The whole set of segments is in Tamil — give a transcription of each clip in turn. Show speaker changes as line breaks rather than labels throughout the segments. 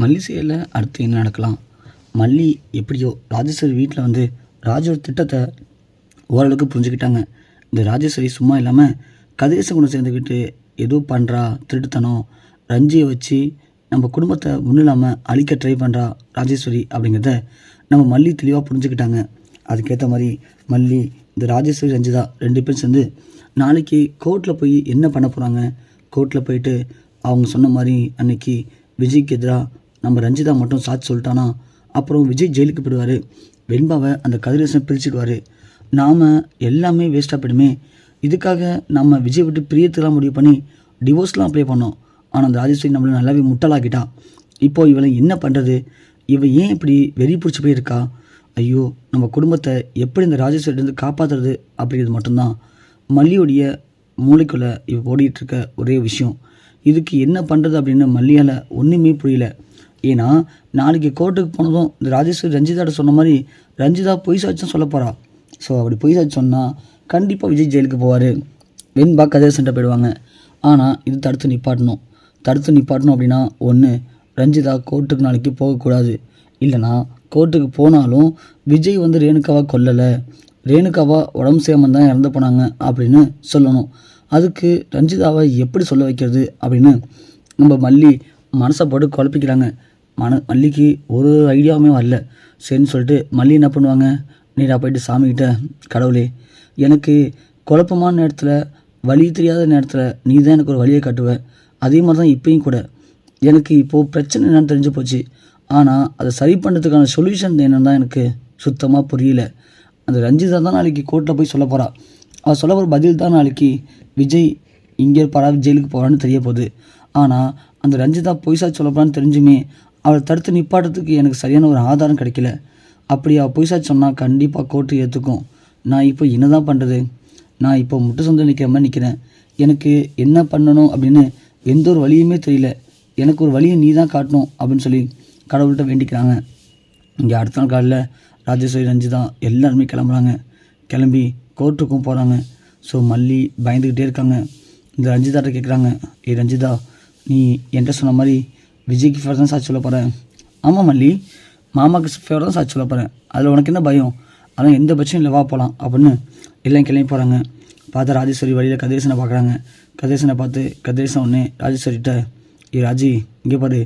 மல்லிசையில் அடுத்து என்ன நடக்கலாம்? மல்லி எப்படியோ ராஜேஸ்வரி வீட்டில் வந்து ராஜோட திட்டத்தை ஓரளவுக்கு புரிஞ்சுக்கிட்டாங்க. இந்த ராஜேஸ்வரி சும்மா இல்லாமல் கதிரேசன் கூட சேர்ந்துக்கிட்டு ஏதோ பண்ணுறா திருட்டுத்தனம் ரஞ்சியை வச்சு நம்ம குடும்பத்தை முன்னில்லாமல் அழிக்க ட்ரை பண்ணுறா ராஜேஸ்வரி அப்படிங்கிறத நம்ம மல்லி தெளிவாக புரிஞ்சுக்கிட்டாங்க. அதுக்கேற்ற மாதிரி மல்லி இந்த ராஜேஸ்வரி ரஞ்சிதா ரெண்டு பேரும் சேர்ந்து நாளைக்கு கோர்ட்டில் போய் என்ன பண்ண போகிறாங்க கோர்ட்டில் போயிட்டு அவங்க சொன்ன மாதிரி அன்னைக்கு விஜய்க்கு எதிராக நம்ம ரஞ்சிதா மட்டும் சாட்சி சொல்லிட்டானா? அப்புறம் விஜய் ஜெயிலுக்கு போயிடுவார். வெண்பாவை அந்த கதிரேசன் பிரிச்சுடுவார் நாம் எல்லாமே வேஸ்ட்டாக போயிடுமே. இதுக்காக நம்ம விஜய் விட்டு பிரியத்துலாம் முடிவு பண்ணி டிவோர்ஸ்லாம் அப்ளை பண்ணோம். ஆனால் அந்த ராஜேஸ்வரி நம்மளை நல்லாவே முட்டலாக்கிட்டான் இப்போ இவளை என்ன பண்ணுறது இவன் ஏன் இப்படி வெறி பிடிச்சி போயிருக்கா? ஐயோ நம்ம குடும்பத்தை எப்படி இந்த ராஜேஸ்வரிலேருந்து காப்பாற்றுறது அப்படிங்கிறது மட்டும்தான். மல்லியுடைய மூளைக்குள்ளே இவ ஓடிட்டு இருக்க ஒரே விஷயம். இதுக்கு என்ன பண்ணுறது அப்படின்னு மல்லியால் ஒன்றுமே புரியல. ஏன்னா நாளைக்கு கோர்ட்டுக்கு போனதும் இந்த ராஜேஸ்வரி ரஞ்சிதாட்ட சொன்ன மாதிரி ரஞ்சிதா பொய் சாட்சியம் சொல்ல போகிறா ஸோ அப்படி பொய் சாட்சி சொன்னால் கண்டிப்பாக விஜய் ஜெயிலுக்கு போவார். வெண்பா கதை சண்டை போயிடுவாங்க. ஆனால் இது தடுத்து நிப்பாட்டணும். தடுத்து நிப்பாட்டணும் அப்படின்னா ஒன்று ரஞ்சிதா கோர்ட்டுக்கு நாளைக்கு போகக்கூடாது. இல்லைனா கோர்ட்டுக்கு போனாலும் விஜய் வந்து ரேணுகாவை கொல்லலை. ரேணுகாவா உடம்பு சேமன் தான் இறந்து போனாங்க அப்படின்னு சொல்லணும். அதுக்கு ரஞ்சிதாவை எப்படி சொல்ல வைக்கிறது அப்படின்னு நம்ம மல்லி மனசை போட்டு குழப்பிக்கிறாங்க. மன மல்லிக்கு ஒரு ஐடியாவுமே வரல. சரின்னு சொல்லிட்டு மல்லி என்ன பண்ணுவாங்க? நேராக போயிட்டு சாமிக்கிட்ட கடவுளே எனக்கு குழப்பமான நேரத்தில் வழி தெரியாத நேரத்தில் நீ தான் எனக்கு ஒரு வழியை காட்டுவ. அதே மாதிரி தான் இப்பயும் கூட. எனக்கு இப்போது பிரச்சனை என்னன்னு தெரிஞ்சு போச்சு. ஆனால் அதை சரி பண்ணுறதுக்கான சொல்யூஷன் என்னன்னு தான் எனக்கு சுத்தமாக புரியல. அந்த ரஞ்சிதா தான் நாளைக்கு கோர்ட்டில் போய் சொல்ல போகிறா அவள் சொல்ல போகிற பதில் தான் நாளைக்கு விஜய் இங்கே இருப்பாரா ஜெயிலுக்கு போகிறான்னு தெரிய போகுது. ஆனால் அந்த ரஞ்சிதா பொய்சா சொல்ல போகிறான்னு தெரிஞ்சுமே அவளை தடுத்து நிப்பாட்டத்துக்கு எனக்கு சரியான ஒரு ஆதாரம் கிடைக்கல. அப்படி அவள் பொய் சொன்னால் கண்டிப்பாக கோர்ட்டு ஏற்றுக்கும் நான் இப்போ என்ன தான் பண்ணுறது நான் இப்போ முட்டை சொந்த நிற்கிற மாதிரி நிற்கிறேன் எனக்கு என்ன பண்ணணும் அப்படின்னு எந்த ஒரு வழியுமே தெரியல. எனக்கு ஒரு வழியை நீ தான் காட்டணும் அப்படின்னு சொல்லி கடவுள்கிட்ட வேண்டிக்கிறாங்க. இங்கே அடுத்த நாள் காலையில் ராஜேஸ்வரி ரஞ்சிதா எல்லாருமே கிளம்புறாங்க. கிளம்பி கோர்ட்டுக்கும் போகிறாங்க ஸோ மல்லி பயந்துக்கிட்டே இருக்காங்க. இந்த ரஞ்சிதாட்ட கேட்குறாங்க ஏ ரஞ்சிதா நீ என்கிட்ட சொன்ன மாதிரி விஜய்க்கு ஃபேவர் தான் சாட்சி சொல்ல போகிறேன் ஆமாம் மல்லி. மாமாவுக்கு ஃபேவர் தான் சாட்சி சொல்ல போகிறேன் அதில் உனக்கு என்ன பயம்? அதான் எந்த பட்சம் இல்லை வா போகலாம் அப்படின்னு எல்லாம் கிளம்பி போகிறாங்க பார்த்தா ராஜேஸ்வரி வழியில் கதிரேசனை பார்க்குறாங்க கதிரேசனை பார்த்து கதிரேசன் உடனே ராஜேஸ்வரிகிட்ட ஏ ராஜி இங்கே பாரு.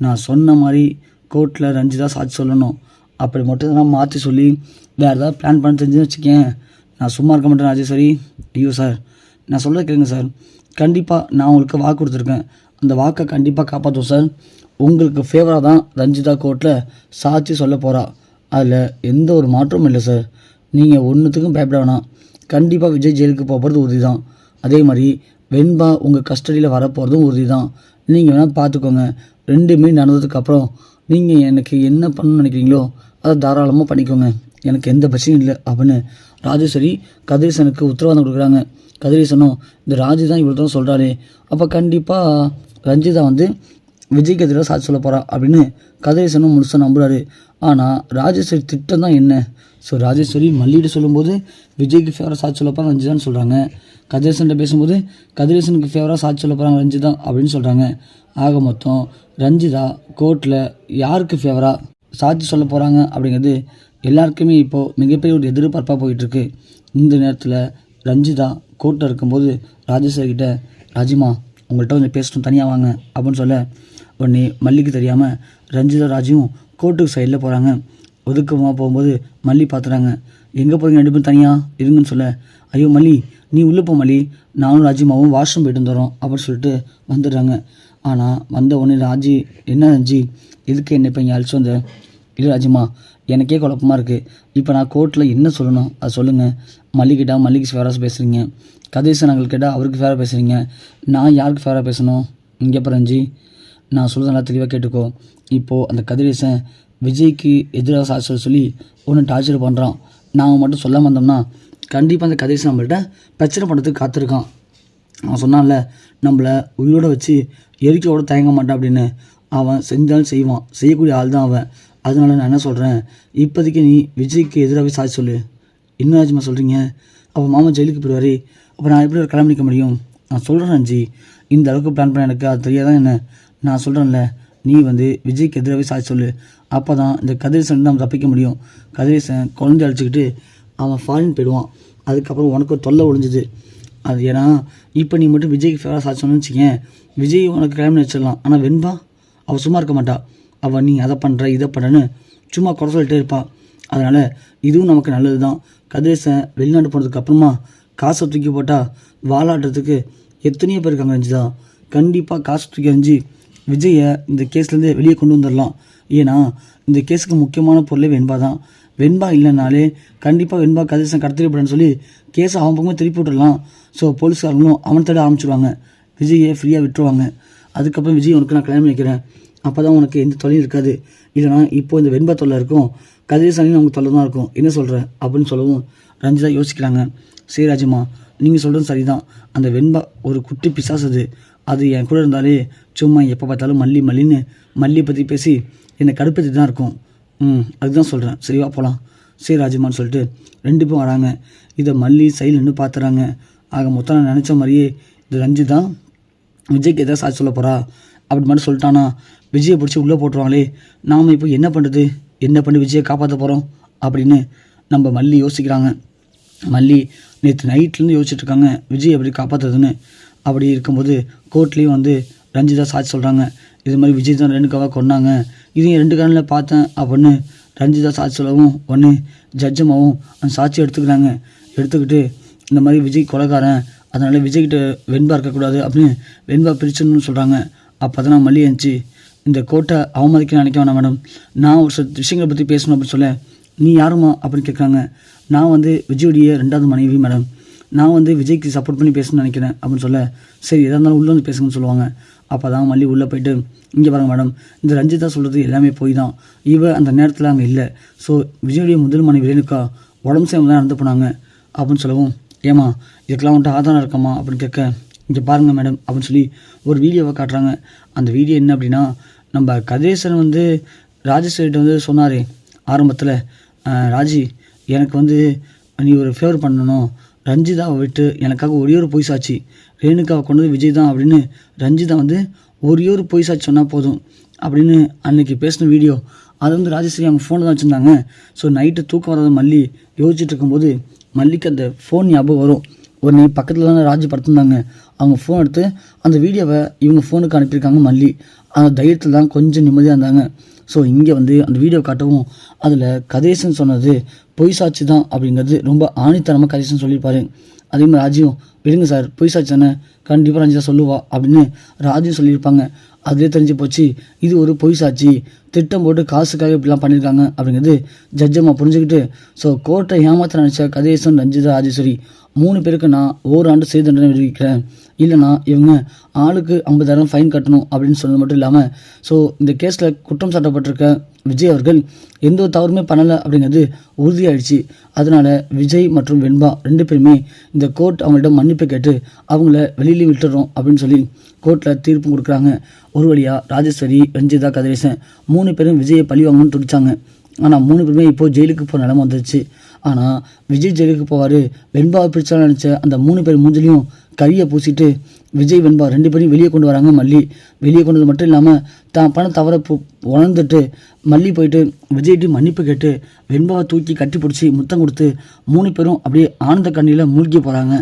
நான் சொன்ன மாதிரி கோர்ட்டில் ரஞ்சிதா சாட்சி சொல்லணும். அப்படி மட்டும் நான் மாற்றி சொல்லி வேறு ஏதாவது பிளான் பண்ண தெரிஞ்சுன்னு வச்சுக்கேன். நான் சும்மா இருக்க மாட்டேன் ராஜேஸ்வரி. ஐயோ சார். நான் சொல்ல கேளுங்க சார். கண்டிப்பாக நான் உங்களுக்கு வாக்கு கொடுத்துருக்கேன். அந்த வாக்கை கண்டிப்பாக காப்பாற்றுவோம் சார் உங்களுக்கு ஃபேவராக தான் ரஞ்சிதா கோர்ட்டில் சாட்சி சொல்ல போகிறா அதில் எந்த ஒரு மாற்றமும் இல்லை சார் நீங்கள் ஒன்றுத்துக்கும் பயப்பட வேணாம். கண்டிப்பாக விஜய் ஜெயிலுக்கு போகிறது உறுதி தான் அதே மாதிரி வெண்பா உங்கள் கஸ்டடியில் வரப்போகிறதும் உறுதி தான் நீங்கள் வேணால் பார்த்துக்கோங்க ரெண்டுமே நடந்ததுக்கப்புறம் நீங்கள் எனக்கு என்ன பண்ணணும்னு நினைக்கிறீங்களோ அதை தாராளமாக பண்ணிக்கோங்க. எனக்கு எந்த பிரச்சனையும் இல்லை அப்படின்னு ராஜேஸ்வரி கதிரேசனுக்கு உத்தரவாதம் கொடுக்குறாங்க. கதிரேசனும் இந்த ராஜி தான் இவ்வளோ தான் சொல்கிறாரு அப்போ கண்டிப்பாக ரஞ்சிதா வந்து விஜய்க்கு எதிராக சாட்சி சொல்ல போகிறா அப்படின்னு கதிரேசனும் முழுசாக நம்புகிறாரு ஆனால் ராஜேஸ்வரி திட்டம் தான் என்ன? ஸோ ராஜேஸ்வரி மல்லிகிட்ட சொல்லும்போது விஜய்க்கு ஃபேவராக சாட்சி சொல்ல போகிறாங்க ரஞ்சிதான்னு சொல்கிறாங்க கதிரேசன்கிட்ட பேசும்போது கதிரேசனுக்கு ஃபேவராக சாட்சி சொல்ல போகிறாங்க ரஞ்சிதா அப்படின்னு சொல்கிறாங்க ஆக மொத்தம் ரஞ்சிதா கோர்ட்டில் யாருக்கு ஃபேவராக சாட்சி சொல்ல போகிறாங்க அப்படிங்கிறது எல்லாருக்குமே இப்போது மிகப்பெரிய ஒரு எதிர்பார்ப்பாக போயிட்டுருக்கு. இந்த நேரத்தில் ரஞ்சிதா கோர்ட்டில் இருக்கும்போது ராஜேஸ்வரி கிட்ட ராஜிமா உங்கள்கிட்ட கொஞ்சம் பேசணும் தனியாக வாங்க அப்படின்னு சொல்ல உடனே மல்லிக்கு தெரியாமல் ரஞ்சிதா ராஜுவும் கோர்ட்டுக்கு சைடில் போகிறாங்க ஒதுக்கமாக போகும்போது மல்லி பார்த்துறாங்க எங்கே போகிறீங்க ரெண்டு பேரும் தனியாக இருங்கன்னு சொல்ல ஐயோ மல்லி நீ உள்ளே போ மல்லி. நானும் ராஜிமாவும் வாஷ்ரூம் போயிட்டு வந்துடுறோம் அப்படின்னு சொல்லிட்டு வந்துடுறாங்க. ஆனால் வந்த உடனே ராஜி என்ன ரஞ்சி எதுக்கு என்ன இப்போ இங்கே அழைச்சி வந்த? இல்லை ராஜிமா எனக்கே குழப்பமாக இருக்குது இப்போ நான் கோர்ட்டில் என்ன சொல்லணும்? அதை சொல்லுங்கள் மல்லிகிட்டா மல்லிகை ஃபேவராக பேசுகிறீங்க கதிரேசன் அங்கிள் கேட்டால் அவருக்கு ஃபேவராக பேசுகிறீங்க நான் யாருக்கு ஃபேவராக பேசணும்? இங்கே பிறஞ்சி நான் சொல்கிறது நல்லா தெளிவாக கேட்டுக்கோ. இப்போது அந்த கதிரேசன் விஜய்க்கு எதிராக சாட்சி சொல்லி ஒன்று டார்ச்சர் பண்ணுறான் நாங்கள் மட்டும் சொல்லாமல் வந்தோம்னா கண்டிப்பாக அந்த கதிரேசன் நம்மள்ட்ட பிரச்சனை பண்ணுறதுக்கு காத்திருக்கான். அவன் சொன்னான்ல நம்மளை உயிரோட வச்சு எரிக்கலோட தயங்க மாட்டான் அப்படின்னு. அவன் செஞ்சாலும் செய்வான். செய்யக்கூடிய ஆள் தான் அவன். அதனால நான் என்ன சொல்கிறேன் இப்போதைக்கு நீ விஜய்க்கு எதிராகவே சாதி சொல்லு. என்ன ஆச்சுமா சொல்கிறீங்க அப்போ மாமா ஜெயிலுக்கு போயிடுவார். அப்போ நான் எப்படி ஒரு கிளம்பி நிற்க முடியும்? நான் சொல்கிறேன் ஜி இந்த அளவுக்கு பிளான் பண்ண எனக்கு அது தெரியாதான் என்ன? நான் சொல்கிறேன்ல நீ வந்து விஜய்க்கு எதிராகவே சாதி சொல்லு. அப்போ தான் இந்த கதிரேசன் நம்ம தப்பிக்க முடியும். கதிரேசன் குழந்தை அழைச்சிக்கிட்டு அவன் ஃபாரின் போயிடுவான். அதுக்கப்புறம் உனக்கு ஒரு தொல்லை ஒழிஞ்சுது. அது ஏன்னா இப்போ நீ மட்டும் விஜய்க்கு ஃபேவராக சாதி சொன்னு வச்சுக்கேன் விஜய் உனக்கு கிளம்பி வச்சிடலாம் ஆனால் வெண்பா அவள் சும்மா இருக்க மாட்டா. அவள் நீ அதை பண்ணுற இதை பண்ணுறன்னு சும்மா குறை சொல்லிட்டே இருப்பாள் அதனால் இதுவும் நமக்கு நல்லது தான் கதிரேசன் வெளிநாடு போனதுக்கு அப்புறமா காசை தூக்கி போட்டால் வாலாடுறதுக்கு எத்தனையோ பேர் இருக்காங்க ரஞ்சிதா. கண்டிப்பாக காசு தூக்கி அஞ்சு விஜயை இந்த கேஸ்லேருந்து வெளியே கொண்டு வந்துடலாம். ஏன்னா இந்த கேஸுக்கு முக்கியமான பொருளே வெண்பா தான். வெண்பா இல்லைனாலே கண்டிப்பாக வெண்பா கதிரேசன் கடத்திடப்படன்னு சொல்லி கேஸை அவன் பக்கமே திருப்பி விட்டுடலாம். ஸோ போலீஸ்காரங்களும் அவன் தேட ஆரம்பிச்சிடுவாங்க விஜயை ஃப்ரீயாக விட்டுருவாங்க. அதுக்கப்புறம் விஜய் உனக்கு நான் கல்யாணம் வைக்கிறேன் அப்போ தான் உனக்கு எந்த தொல்லையும் இருக்காது. இல்லைனா இப்போ இந்த வெண்பா தொல்லை இருக்கும். கதிர் சனின்னு அவங்க தொல்லை தான் இருக்கும். என்ன சொல்கிற அப்படின்னு சொல்லவும் ரஞ்சிதா யோசிக்கிறாங்க. சரி ராஜம்மா நீங்கள் சொல்கிறது சரிதான். அந்த வெண்பா ஒரு குட்டி பிசாசு அது. என் கூட இருந்தாலே சும்மா எப்போ பார்த்தாலும் மல்லி மல்லின்னு மல்லியை பற்றி பேசி என்னை கடுப்பத்தி தான் இருக்கும். ம் அதுதான் சொல்கிறேன் சரிவா போகலாம் சரி ராஜம்மான்னு சொல்லிட்டு ரெண்டு பேரும் வராங்க. இதை மல்லி சைலன்னு பார்த்துறாங்க ஆக மொத்தம் நான் நினச்ச மாதிரியே இது ரஞ்சிதா விஜய்க்கு எதாவது சாட்சி சொல்ல போகிறா அப்படி மட்டும் சொல்லிட்டானா. விஜயை பிடிச்சி உள்ளே போட்டுருவாங்களே நாம் இப்போ என்ன பண்ணுறது? என்ன பண்ணி விஜயை காப்பாற்ற போகிறோம்? அப்படின்னு நம்ம மல்லி யோசிக்கிறாங்க. மல்லி நேற்று நைட்லேருந்து யோசிச்சுட்ருக்காங்க விஜய் எப்படி காப்பாற்றுறதுன்னு அப்படி இருக்கும்போது கோர்ட்லேயும் வந்து ரஞ்சிதா சாட்சி சொல்கிறாங்க இது மாதிரி விஜய் தான் ரெண்டுக்காக கொன்னாங்க. இதையும் ரெண்டு கண்ணில் பார்த்தேன் அப்படின்னு ரஞ்சிதா சாட்சி சொல்லவும் ஒன்று ஜட்ஜமாகவும் அந்த சாட்சி எடுத்துக்கிறாங்க. எடுத்துக்கிட்டு இந்த மாதிரி விஜய் கொலைக்காரன் அதனால் விஜய்கிட்ட வெண்பா இருக்கக்கூடாது அப்படின்னு வெண்பா பிரிச்சிடணும்னு சொல்கிறாங்க. அப்போ தான் நான் மல்லி இருந்துச்சு இந்த கோட்டை அவமதிக்க நினைக்க வேணாம் மேடம். நான் ஒரு சில விஷயங்களை பற்றி பேசணும் அப்படின்னு சொல்ல நீ யாருமா அப்படின்னு கேட்குறாங்க. நான் வந்து விஜயுடைய ரெண்டாவது மனைவி மேடம். நான் வந்து விஜய்க்கு சப்போர்ட் பண்ணி பேசணும்னு நினைக்கிறேன் அப்படின்னு சொல்ல சரி எதாக இருந்தாலும் உள்ளே வந்து பேசுங்கன்னு சொல்லுவாங்க. அப்போ தான் மல்லி உள்ளே போயிட்டு இங்கே பாருங்க மேடம் இந்த ரஞ்சிதா சொல்கிறது எல்லாமே போய் தான் இவ அந்த நேரத்தில் அங்கே இல்லை. ஸோ விஜயுடைய முதல் மனைவி ரேணுக்கா உடம்பு சேம தான் நடந்து போனாங்க அப்படின்னு சொல்லவும் ஏமா இதுக்கெல்லாம் வந்துட்டு ஆதாரம் இருக்கமா அப்படின்னு கேட்க இங்கே பாருங்கள் மேடம் அப்படின்னு சொல்லி ஒரு வீடியோவை காட்டுறாங்க. அந்த வீடியோ என்ன அப்படின்னா நம்ம கதிரேசன் வந்து ராஜேஸ்வரிட்ட வந்து சொன்னார் ஆரம்பத்தில் ராஜி எனக்கு வந்து நீ ஒரு ஃபேவர் பண்ணணும். ரஞ்சிதாவை விட்டு எனக்காக ஒரே ஒரு பொய் சாட்சி. ரேணுகாவை கொண்டது விஜய் தான் அப்படின்னு ரஞ்சிதா வந்து ஒரே ஒரு பொய் சாட்சி சொன்னால் போதும் அப்படின்னு அன்னைக்கு பேசின வீடியோ அதை வந்து ராஜேஸ்வரி அவங்க ஃபோனில் தான் வச்சுருந்தாங்க. ஸோ நைட்டு தூக்கம் வராத மல்லி யோசிச்சுட்டு இருக்கும்போது மல்லிக்கு அந்த ஃபோன் ஞாபகம் வரும். உடனே பக்கத்தில் தான் ராஜி படுத்திருந்தாங்க. அவங்க ஃபோன் எடுத்து அந்த வீடியோவை இவங்க ஃபோனுக்கு அனுப்பியிருக்காங்க மல்லி. அந்த தைரியத்தில் தான் கொஞ்சம் நிம்மதியாக இருந்தாங்க. ஸோ இங்கே வந்து அந்த வீடியோ காட்டவும் அதில் கதேசன் சொன்னது பொய் சாட்சி தான் அப்படிங்கிறது ரொம்ப ஆணித்தனமாக கதேசன் சொல்லியிருப்பாரு. அதே மாதிரி ராஜியும் விடுங்க சார் பொய் சாட்சி தானே கண்டிப்பாக ரஞ்சிதா சொல்லுவா அப்படின்னு ராஜியும் சொல்லியிருப்பாங்க. அதுலேயே தெரிஞ்சு போச்சு இது ஒரு பொய் சாட்சி. திட்டம் போட்டு காசுக்காக இப்படிலாம் பண்ணியிருக்காங்க அப்படிங்கிறது ஜட்ஜம்மா புரிஞ்சுக்கிட்டு ஸோ கோர்ட்டை ஏமாத்த நினச்ச கதேசன் ரஞ்சிதா ராஜேஸ்வரி மூணு பேருக்கு நான் ஓராண்டு சிறை தண்டனை விடுவிக்கிறேன் இல்லைனா இவங்க ஆளுக்கு ஐம்பதாயிரம் ஃபைன் கட்டணும் அப்படின்னு சொன்னது மட்டும் இல்லாமல் ஸோ இந்த கேஸில் குற்றம் சாட்டப்பட்டிருக்க விஜய் அவர்கள் எந்த ஒரு தவறுமே பண்ணலை அப்படிங்கிறது உறுதியாயிடுச்சு. அதனால் விஜய் மற்றும் வெண்பா ரெண்டு பேருமே இந்த கோர்ட் அவங்கள்ட்ட மன்னிப்பு கேட்டு அவங்கள வெளியிலே விட்டுறோம் அப்படின்னு சொல்லி கோர்ட்டில் தீர்ப்பு கொடுக்குறாங்க. ஒரு வழியாக ராஜேஸ்வரி ரஞ்சிதா கதிரேசன் மூணு பேரும் விஜயை பழி வாங்கணும்னு துடிச்சாங்க. ஆனால் மூணு பேருமே இப்போது ஜெயிலுக்கு போகிற நிலம வந்துருச்சு. ஆனால் விஜய் ஜெயிலுக்கு போவார். வெண்பாவை பிரச்சனை நினச்ச அந்த மூணு பேர் மூஞ்சிலையும் கரியை பூசிட்டு விஜய் வெண்பா ரெண்டு பேரையும் வெளியே கொண்டு வராங்க மல்லி. வெளியே கொண்டது மட்டும் இல்லாமல் தான் பணம் தவற உணர்ந்துட்டு மல்லி போயிட்டு விஜய்ட்டு மன்னிப்பு கேட்டு வெண்பாவை தூக்கி கட்டி பிடிச்சி முத்தம் கொடுத்து மூணு பேரும் அப்படியே ஆனந்த கண்ணியில் மூழ்கி போகிறாங்க